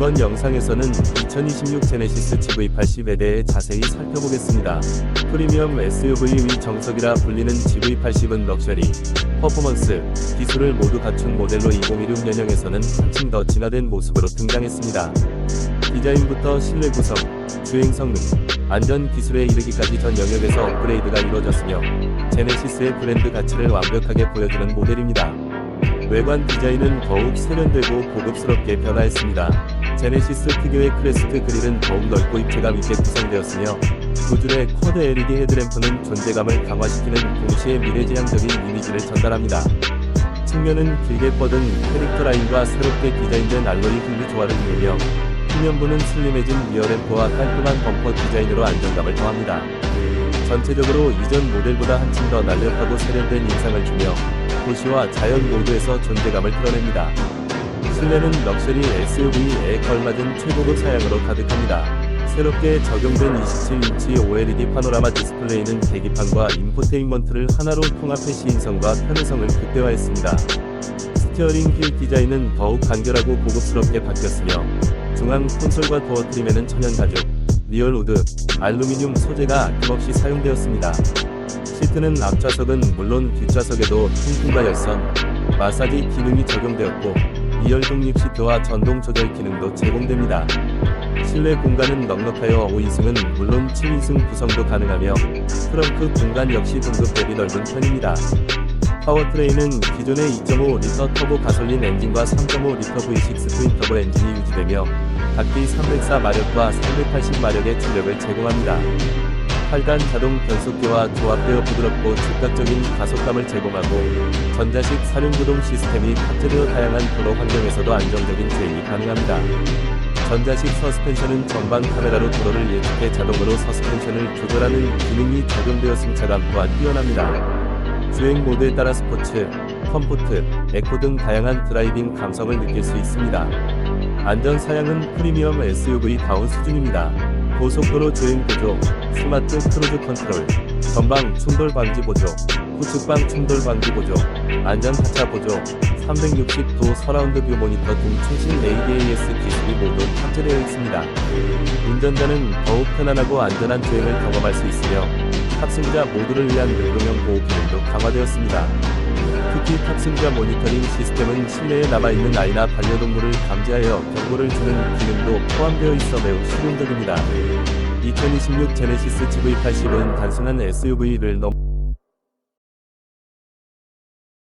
영상에서는 2026 제네시스 GV80에 대해 자세히 살펴보겠습니다. 프리미엄 SUV의 정석이라 불리는 GV80은 럭셔리, 퍼포먼스, 기술을 모두 갖춘 모델로 2016 년형에서는 한층 더 진화된 모습으로 등장했습니다. 디자인부터 실내 구성, 주행 성능, 안전 기술에 이르기까지 전 영역에서 업그레이드가 이루어졌으며 제네시스의 브랜드 가치를 완벽하게 보여주는 모델입니다. 외관 디자인은 더욱 세련되고 고급스럽게 변화했습니다. 제네시스 특유의 크레스트 그릴은 더욱 넓고 입체감 있게 구성되었으며 두 줄의 쿼드 LED 헤드램프는 존재감을 강화시키는 동시에 미래지향적인 이미지를 전달합니다. 측면은 길게 뻗은 캐릭터 라인과 새롭게 디자인된 알로이 휠 조화를 이루며 후면부는 슬림해진 리어램프와 깔끔한 범퍼 디자인으로 안정감을 더합니다. 전체적으로 이전 모델보다 한층 더 날렵하고 세련된 인상을 주며 도시와 자연 모드에서 존재감을 드러냅니다. 실내는 럭셔리 SUV에 걸맞은 최고급 사양으로 가득합니다. 새롭게 적용된 27인치 OLED 파노라마 디스플레이는 계기판과 인포테인먼트를 하나로 통합해 시인성과 편의성을 극대화했습니다. 스티어링 휠 디자인은 더욱 간결하고 고급스럽게 바뀌었으며 중앙 콘솔과 도어 트림에는 천연 가죽, 리얼 우드, 알루미늄 소재가 아낌없이 사용되었습니다. 시트는 앞좌석은 물론 뒷좌석에도 통풍과 열선, 마사지 기능이 적용되었고 2열 독립 시트와 전동 조절 기능도 제공됩니다. 실내 공간은 넉넉하여 5인승은 물론 7인승 구성도 가능하며 트렁크 공간 역시 등급 대비 넓은 편입니다. 파워트레인은 기존의 2.5리터 터보 가솔린 엔진과 3.5리터 V6 트윈 터보 엔진이 유지되며 각기 304마력과 380마력의 출력을 제공합니다. 8단 자동 변속기와 조합되어 부드럽고 즉각적인 가속감을 제공하고 전자식 사륜구동 시스템이 탑재되어 다양한 도로 환경에서도 안정적인 주행이 가능합니다. 전자식 서스펜션은 전방 카메라로 도로를 예측해 자동으로 서스펜션을 조절하는 기능이 적용되어 승차감 또한 뛰어납니다. 주행 모드에 따라 스포츠, 컴포트, 에코 등 다양한 드라이빙 감성을 느낄 수 있습니다. 안전 사양은 프리미엄 SUV다운 수준입니다. 고속도로 주행 보조, 스마트 크루즈 컨트롤, 전방 충돌 방지 보조, 후측방 충돌 방지 보조, 안전 하차 보조, 360도 서라운드 뷰 모니터 등 최신 ADAS 기술이 모두 탑재되어 있습니다. 운전자는 더욱 편안하고 안전한 주행을 경험할 수 있으며 탑승자 모두를 위한 능동형 보호 기능도 강화되었습니다. 특히 탑승자 모니터링 시스템은 실내에 남아있는 아이나 반려동물을 감지하여 경고를 주는 기능도 포함되어 있어 매우 실용적입니다. 2026 제네시스 GV80은 단순한 SUV를 넘